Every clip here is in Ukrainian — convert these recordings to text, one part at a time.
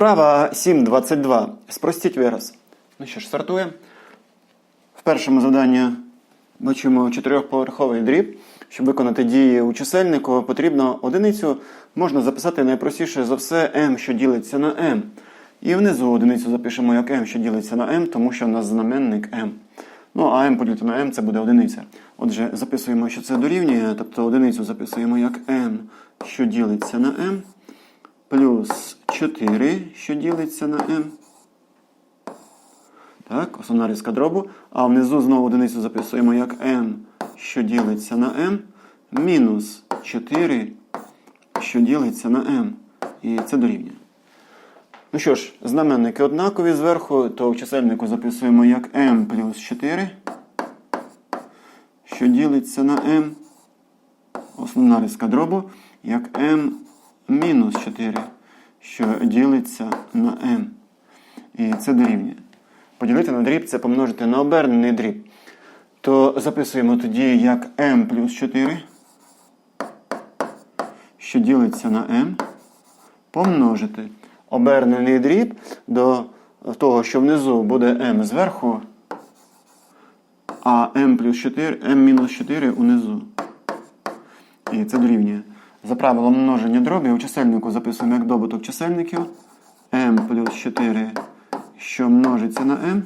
Вправа 7.22. Спростіть вираз. Ну що ж, стартуємо. В першому заданні бачимо чотирьохповерховий дріб. Щоб виконати дії у чисельнику, потрібно одиницю можна записати найпростіше за все m, що ділиться на m. І внизу одиницю запишемо як m, що ділиться на m, тому що в нас знаменник m. Ну, а m поділити на m це буде одиниця. Отже, записуємо, що це дорівнює, тобто одиницю записуємо як m, що ділиться на m, плюс 4, що ділиться на m. Так, основна різка дробу. А внизу знову одиницю записуємо як m, що ділиться на m, мінус 4, що ділиться на m. І це дорівнює. Ну що ж, знаменники однакові зверху, то в чисельнику записуємо як m плюс 4, що ділиться на m. Основна різка дробу, як m мінус 4, що ділиться на m. І це дорівнює. Поділити на дріб це помножити на обернений дріб. То записуємо тоді як m плюс 4, що ділиться на m, помножити обернений дріб до того, що внизу буде m зверху, а m плюс 4, m мінус 4 унизу. І це дорівнює. За правилом множення дробів у чисельнику записуємо як добуток чисельників m плюс 4, що множиться на m.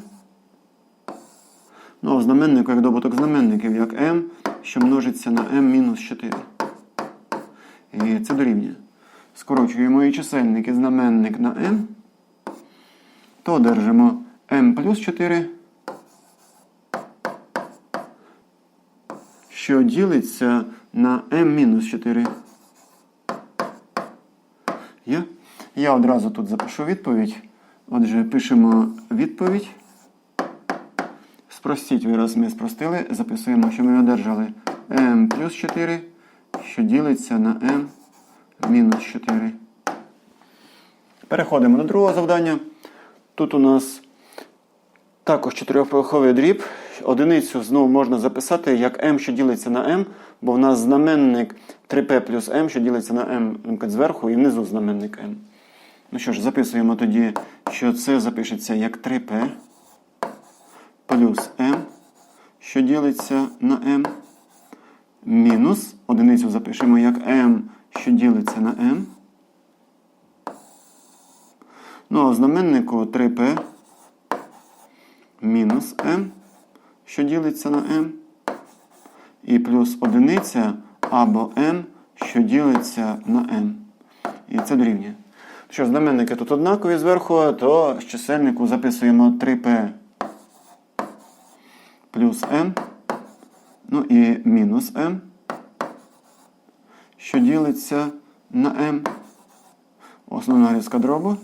Ну, а в знаменнику як добуток знаменників, як m, що множиться на m мінус 4. І це дорівнює. Скорочуємо і чисельник і знаменник на m, то одержимо m плюс 4, що ділиться на m мінус 4. Є? Я одразу тут запишу відповідь. Отже, пишемо відповідь. Спростіть вираз ми спростили. Записуємо, що ми одержали m плюс 4, що ділиться на m мінус 4. Переходимо до другого завдання. Тут у нас також чотирьохповерховий дріб. Одиницю знову можна записати як m, що ділиться на m, бо в нас знаменник 3p плюс m, що ділиться на m зверху і внизу знаменник m. Ну що ж, записуємо тоді, що це запишеться як 3p плюс m, що ділиться на m, мінус одиницю запишемо як m, що ділиться на m. Ну, а знаменнику 3p мінус m, що ділиться на m, і плюс одиниця або m, що ділиться на m. І це дорівнює. Що знаменники тут однакові зверху, то з чисельнику записуємо 3p плюс m, ну і мінус m, що ділиться на m. Основна різка дробу.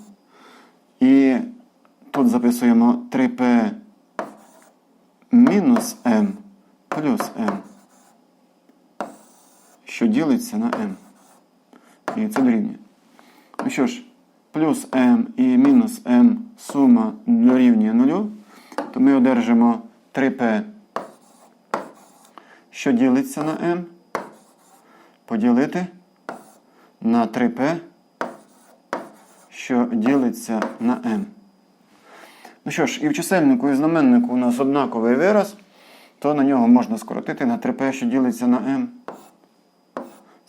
І тут записуємо 3p мінус m плюс m, що ділиться на m. І це дорівнює. Ну що ж, плюс m і мінус m сума дорівнює 0, то ми одержимо 3p, що ділиться на m, поділити на 3p, що ділиться на m. Ну що ж, і в чисельнику і знаменнику у нас однаковий вираз, то на нього можна скоротити на 3p, що ділиться на m.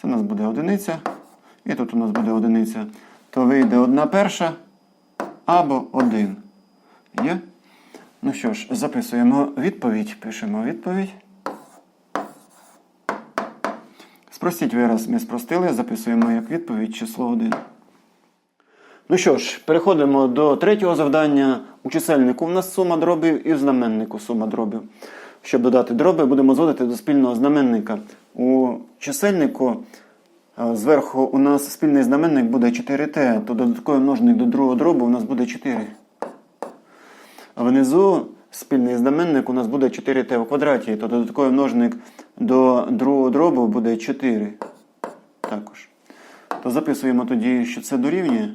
Це у нас буде одиниця. І тут у нас буде одиниця. То вийде одна перша або один. Є? Ну що ж, записуємо відповідь. Пишемо відповідь. Спростіть вираз ми спростили, записуємо як відповідь число 1. Ну що ж, переходимо до третього завдання. У чисельнику у нас сума дробів і в знаменнику сума дробів. Щоб додати дроби, будемо зводити до спільного знаменника. У чисельнику е, зверху у нас спільний знаменник буде 4t, то додатковий множник до другого дробу у нас буде 4. А внизу спільний знаменник у нас буде 4t у квадраті, то додатковий множник до другого дробу буде 4. Також. То записуємо тоді, що це дорівнює.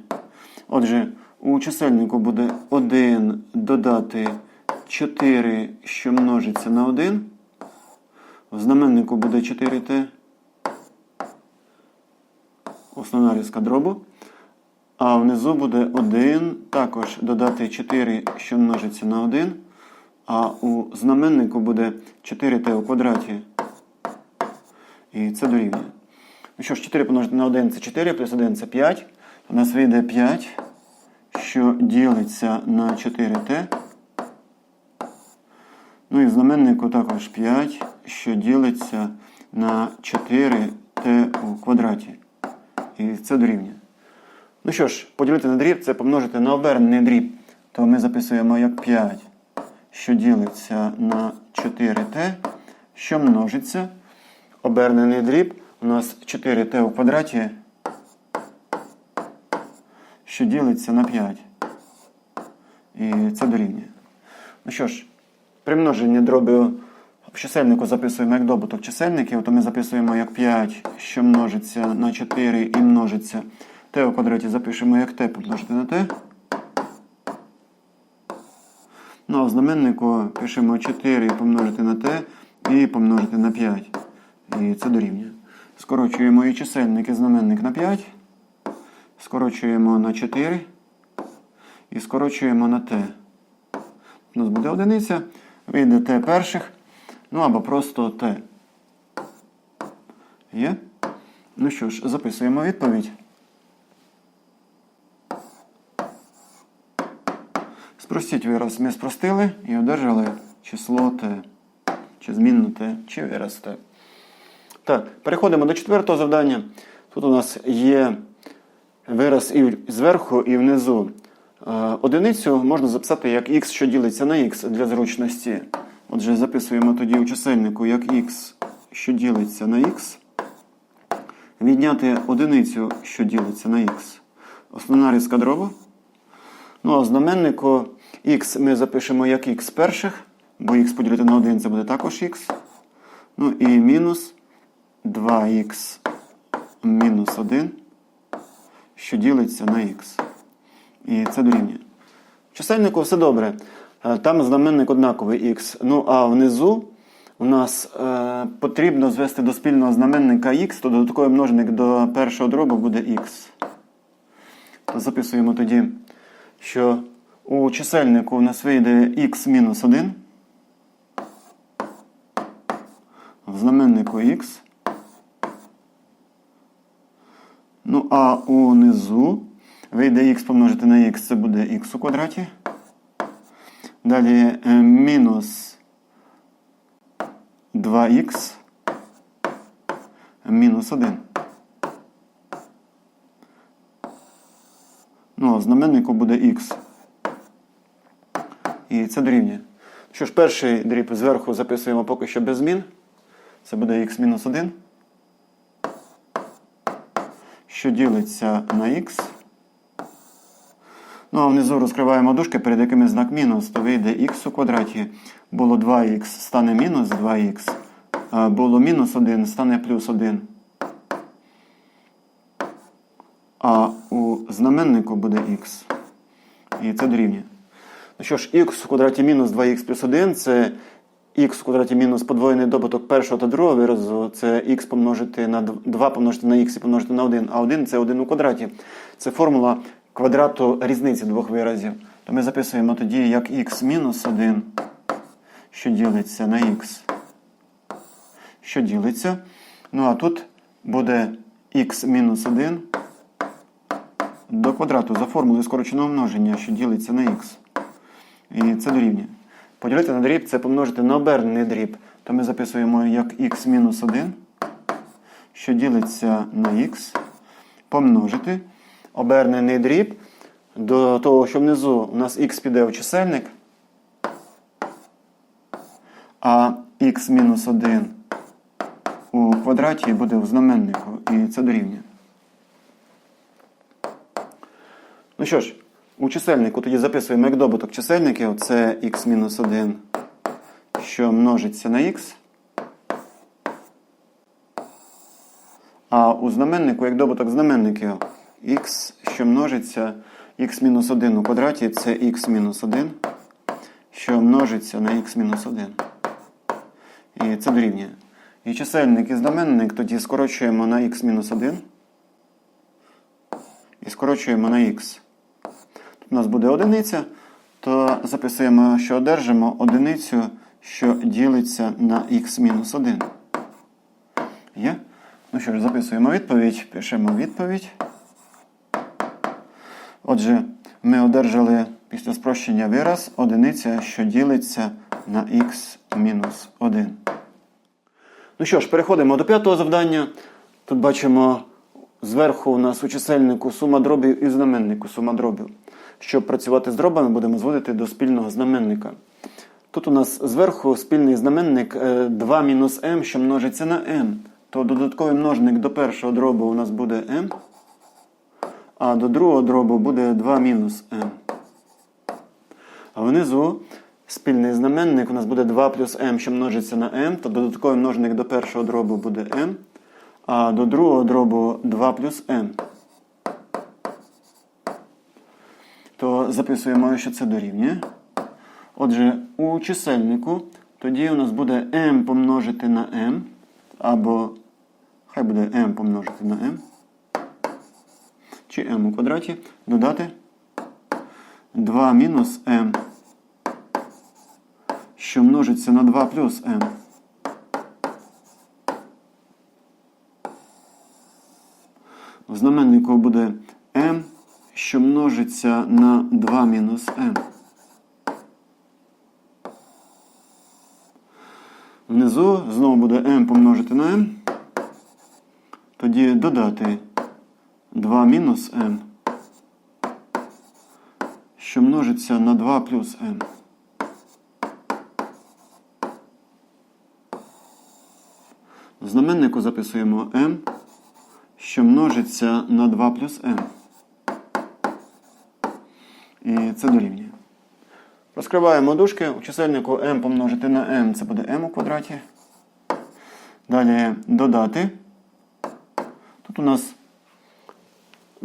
Отже, у чисельнику буде 1 додати 4, що множиться на 1. В знаменнику буде 4t. Основна різка дробу. А внизу буде 1, також додати 4, що множиться на 1. А у знаменнику буде 4t у квадраті. І це дорівнює. Ну що ж, 4 помножити на 1 це 4, плюс 1 це 5. У нас вийде 5, що ділиться на 4t. Ну і знаменнику також 5, що ділиться на 4t у квадраті. І це дорівнює. Ну що ж, поділити на дріб це помножити на обернений дріб. То ми записуємо як 5, що ділиться на 4t, що множиться. Обернений дріб у нас 4t у квадраті, що ділиться на 5. І це дорівнює. Ну що ж, при множенні в чисельнику записуємо як добуток чисельників, то ми записуємо як 5, що множиться на 4 і множиться. t у квадраті запишемо як t помножити на t. Ну а в знаменнику пишемо 4 помножити на t і помножити на 5. І це дорівнює. Скорочуємо і чисельник, і знаменник на 5. Скорочуємо на 4. І скорочуємо на t. У нас буде одиниця. Вийде t перших. Ну або просто t. Є? Ну що ж, записуємо відповідь. Спростіть вираз ми спростили і одержали число t. Чи змінну t, чи вираз t. Так, переходимо до четвертого завдання. Тут у нас є вираз і зверху, і внизу. Е, Одиницю можна записати як x, що ділиться на x для зручності. Отже, записуємо тоді у чисельнику як x, що ділиться на x. Відняти одиницю, що ділиться на x. Основна різка дробу. Ну, а знаменнику x ми запишемо як x перших, бо x поділити на 1 це буде також x. Ну і мінус 2х мінус 1, що ділиться на х. І це дорівнює. В чисельнику все добре. Е, Там знаменник однаковий х. Ну а внизу у нас е, потрібно звести до спільного знаменника х, то додатковий множник до першого дробу буде х. То записуємо тоді, що у чисельнику у нас вийде х-1. В знаменнику х. Ну, а унизу вийде х помножити на х, це буде х у квадраті. Далі е, мінус 2х мінус 1. Ну, а знаменнику буде х. І це дорівнює. Що ж, перший дріб зверху записуємо поки що без змін. Це буде х мінус 1 що ділиться на х. Ну, а внизу розкриваємо дужки, перед якими знак мінус, то вийде х у квадраті. Було 2х, стане мінус 2х. А Було мінус 1, стане плюс 1. А у знаменнику буде х. І це дорівнює. Ну що ж, х у квадраті мінус 2х плюс 1 це х в квадраті мінус подвоєний добуток першого та другого виразу, це х помножити на 2 помножити на х і помножити на 1, а 1 це 1 у квадраті. Це формула квадрату різниці двох виразів. То ми записуємо тоді як х мінус 1, що ділиться на х, що ділиться. Ну а тут буде х мінус 1 до квадрату за формулою скороченого множення, що ділиться на х. І це дорівнює. Поділити на дріб це помножити на обернений дріб. То ми записуємо як х мінус 1, що ділиться на х, помножити. Обернений дріб до того, що внизу у нас х піде в чисельник, а х-1 у квадраті буде в знаменнику. І це дорівнює. Ну що ж, у чисельнику тоді записуємо як добуток чисельників, це х-1, що множиться на х. А у знаменнику як добуток знаменників х, що множиться х-1 у квадраті, це х-1, що множиться на х-1. І це дорівнює. І чисельник і знаменник тоді скорочуємо на х-1. і скорочуємо на х. Тут у нас буде одиниця, то записуємо, що одержимо одиницю, що ділиться на х мінус 1. Є? Ну що ж, записуємо відповідь, пишемо відповідь. Отже, ми одержали після спрощення вираз одиниця, що ділиться на х мінус 1. Ну що ж, переходимо до п'ятого завдання. Тут бачимо зверху у нас у чисельнику сума дробів і знаменнику сума дробів. Щоб працювати з дробами, будемо зводити до спільного знаменника. Тут у нас зверху спільний знаменник е, 2 мінус m, що множиться на m. То додатковий множник до першого дробу у нас буде m, а до другого дробу буде 2 мінус m. А внизу спільний знаменник у нас буде 2 плюс m, що множиться на m, то додатковий множник до першого дробу буде m, а до другого дробу 2 плюс m. То записуємо, що це дорівнює. Отже, у чисельнику тоді у нас буде m помножити на m, або хай буде m помножити на m, чи m у квадраті, додати 2 мінус m, що множиться на 2 плюс m. В знаменнику буде m, що множиться на 2 мінус m. Внизу знову буде m помножити на m. Тоді додати 2 мінус m, що множиться на 2 плюс m. В знаменнику записуємо m, що множиться на 2 плюс m. І це дорівнює. Розкриваємо дужки. У чисельнику m помножити на m це буде m у квадраті. Далі додати. Тут у нас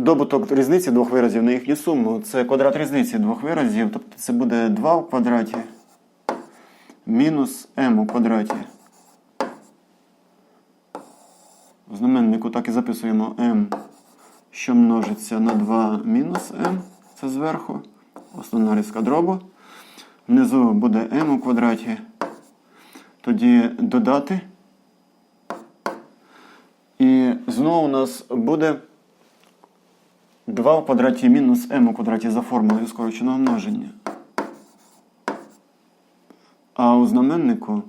добуток різниці двох виразів на їхню суму. Це квадрат різниці двох виразів. Тобто це буде 2 у квадраті мінус m у квадраті. В знаменнику так і записуємо m, що множиться на 2 мінус m. Це зверху. Основна різка дробу. Внизу буде m у квадраті. Тоді додати. І знову у нас буде 2 у квадраті мінус m у квадраті за формулою скороченого множення. А у знаменнику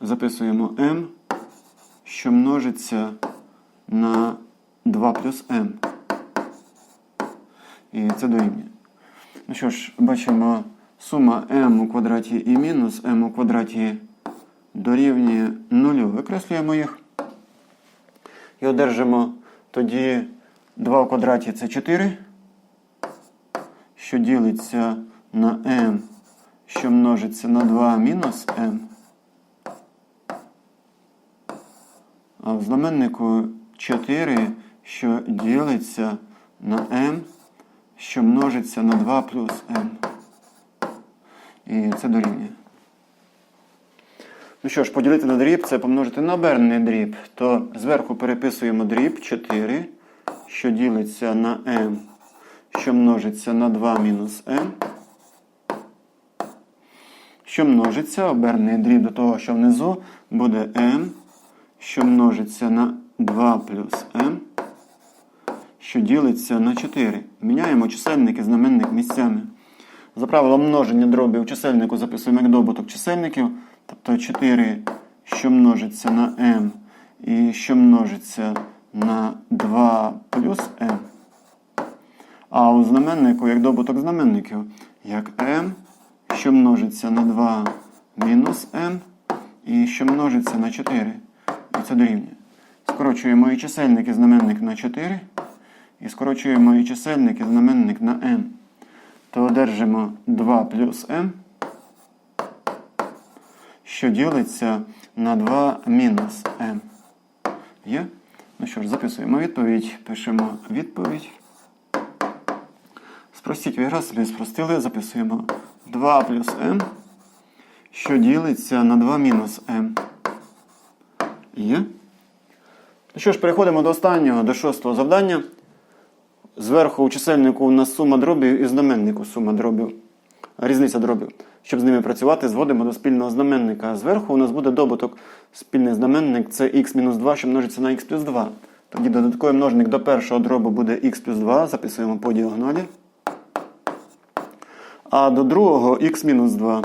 записуємо m, що множиться на 2 плюс m. І це дорівнює. Ну що ж, бачимо, сума m у квадраті і мінус m у квадраті дорівнює 0. Викреслюємо їх. І одержимо тоді 2 у квадраті це 4, що ділиться на m, що множиться на 2 мінус m. А в знаменнику 4, що ділиться на m, що множиться на 2 плюс m. І це дорівнює. Ну що ж, поділити на дріб це помножити на обернений дріб. То зверху переписуємо дріб 4, що ділиться на m, що множиться на 2 мінус m. Що множиться, обернений дріб до того, що внизу буде m, що множиться на 2 плюс m, що ділиться на 4. Міняємо чисельник і знаменник місцями. За правилом множення дробів чисельнику записуємо як добуток чисельників. Тобто 4, що множиться на m, і що множиться на 2 плюс m. А у знаменнику як добуток знаменників, як m, що множиться на 2 мінус m, і що множиться на 4. І це дорівнює. Скорочуємо і чисельник і знаменник на 4. І скорочуємо і чисельник і знаменник на m. То одержимо 2 плюс m що ділиться на 2 мінус m. Є? Ну що ж, записуємо відповідь, пишемо відповідь. Спростіть вираз, собі спростили, записуємо 2 плюс m, що ділиться на 2 мінус m. Є? Ну що ж, переходимо до останнього, до шостого завдання. Зверху у чисельнику у нас сума дробів і знаменнику сума дробів. Різниця дробів. Щоб з ними працювати, зводимо до спільного знаменника. Зверху у нас буде добуток. Спільний знаменник це х-2, що множиться на х плюс 2. Тоді додатковий множник до першого дробу буде х плюс 2, записуємо по діагоналі. А до другого х-2.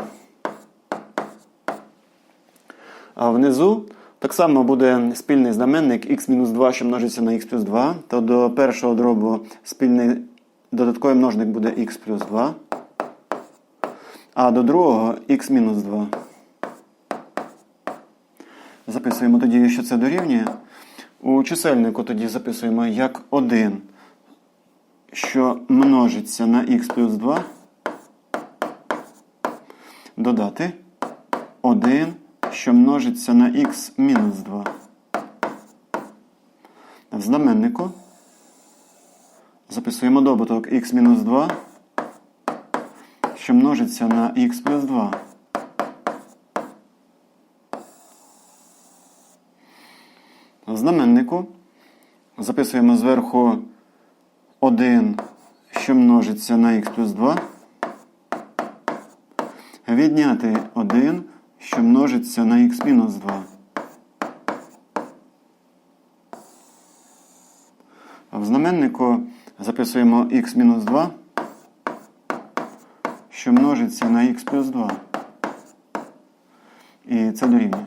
А внизу так само буде спільний знаменник х-2, що множиться на х плюс 2. То до першого дробу спільний додатковий множник буде х плюс 2. А до другого х-2. Записуємо тоді, що це дорівнює. У чисельнику тоді записуємо як 1, що множиться на х плюс 2. Додати 1, що множиться на х мінус 2. В знаменнику записуємо добуток х мінус 2, що множиться на х плюс 2. В знаменнику записуємо зверху 1, що множиться на х плюс 2. Відняти 1, що множиться на х мінус 2. В знаменнику записуємо х мінус 2, що множиться на х плюс 2. І це дорівнює.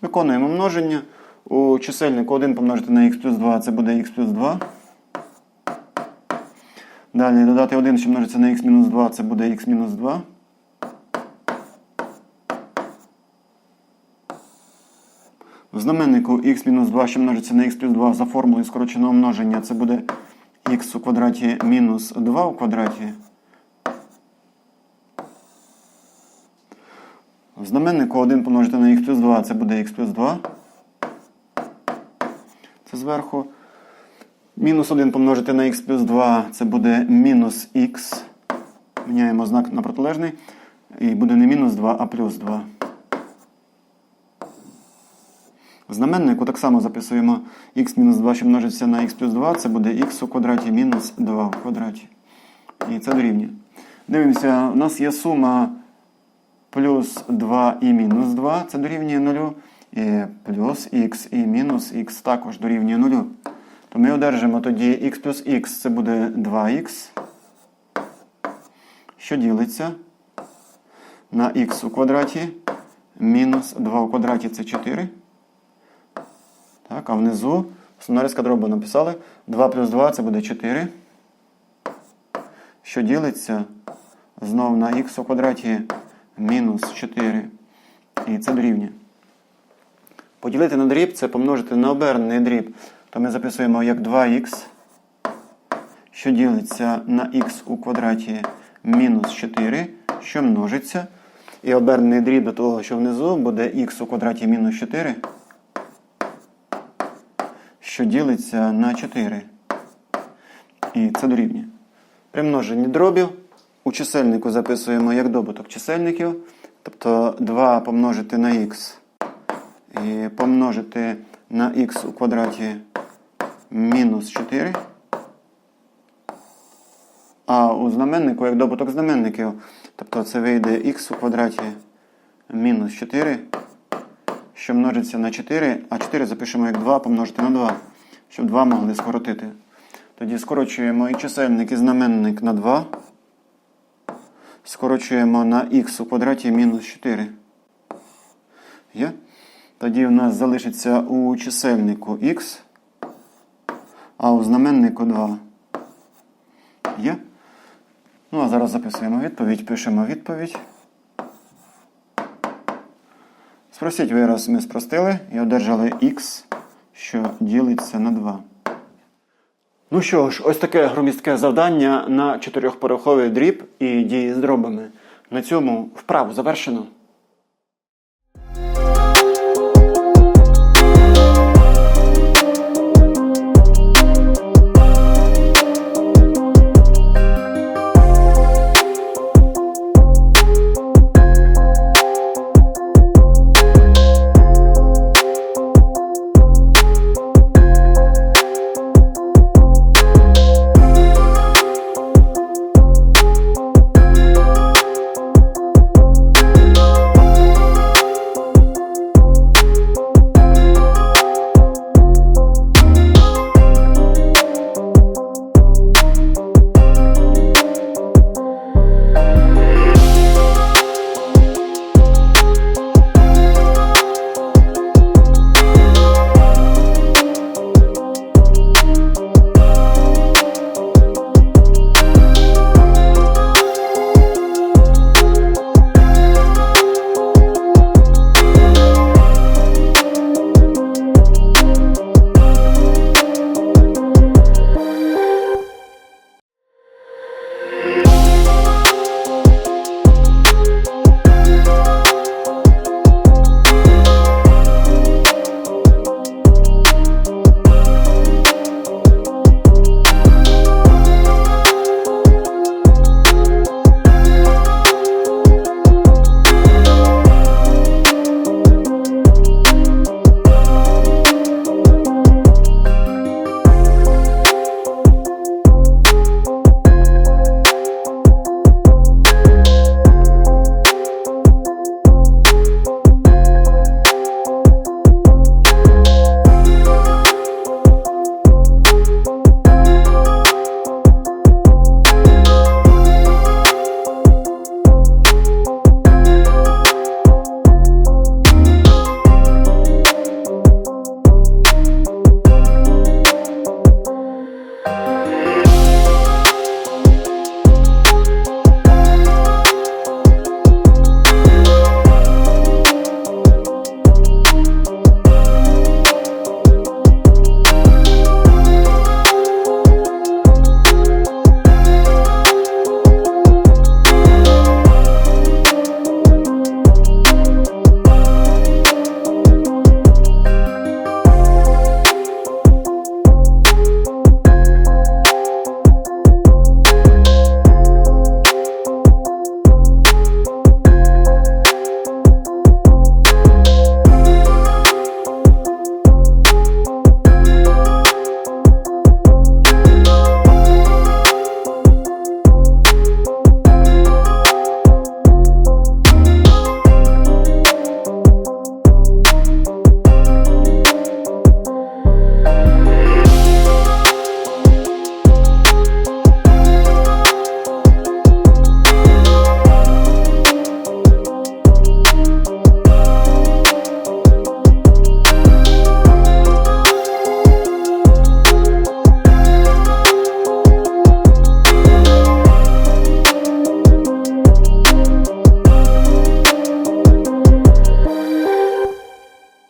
Виконуємо множення. У чисельнику 1 помножити на х плюс 2 це буде х плюс 2. Далі додати 1, що множиться на х мінус 2, це буде х мінус 2. В знаменнику х-2, що множиться на х плюс 2 за формулою скороченого множення, це буде х у квадраті мінус 2 у квадраті. В знаменнику 1 помножити на х плюс 2, це буде х плюс 2. Це зверху. Мінус 1 помножити на х плюс 2, це буде мінус х. Міняємо знак на протилежний. І буде не мінус 2, а плюс 2. В знаменнику так само записуємо х-2, що множиться на х плюс 2, це буде х у квадраті мінус 2 в квадраті. І це дорівнює. Дивимося, у нас є сума плюс 2 і мінус 2, це дорівнює 0. І плюс х і мінус х також дорівнює 0. То ми одержимо тоді х плюс х, це буде 2х, що ділиться на х у квадраті мінус 2 у квадраті це 4. Так, а внизу основна різка дробу написали. 2 плюс 2 це буде 4. Що ділиться знову на х у квадраті мінус 4. І це дорівнює. Поділити на дріб це помножити на обернений дріб. То ми записуємо як 2х, що ділиться на х у квадраті мінус 4, що множиться. І обернений дріб до того, що внизу буде х у квадраті мінус 4 що ділиться на 4. І це дорівнює. При множенні дробів у чисельнику записуємо як добуток чисельників. Тобто 2 помножити на х і помножити на х у квадраті мінус 4. А у знаменнику як добуток знаменників. Тобто це вийде х у квадраті мінус 4 що множиться на 4, а 4 запишемо як 2 помножити на 2, щоб 2 могли скоротити. Тоді скорочуємо і чисельник, і знаменник на 2. Скорочуємо на х у квадраті мінус 4. Є? Тоді у нас залишиться у чисельнику х, а у знаменнику 2. Є? Ну, а зараз записуємо відповідь, пишемо відповідь. Спростіть вираз ми спростили і одержали х, що ділиться на 2. Ну що ж, ось таке громістке завдання на чотирьохпороховий дріб і дії з дробами. На цьому вправу завершено.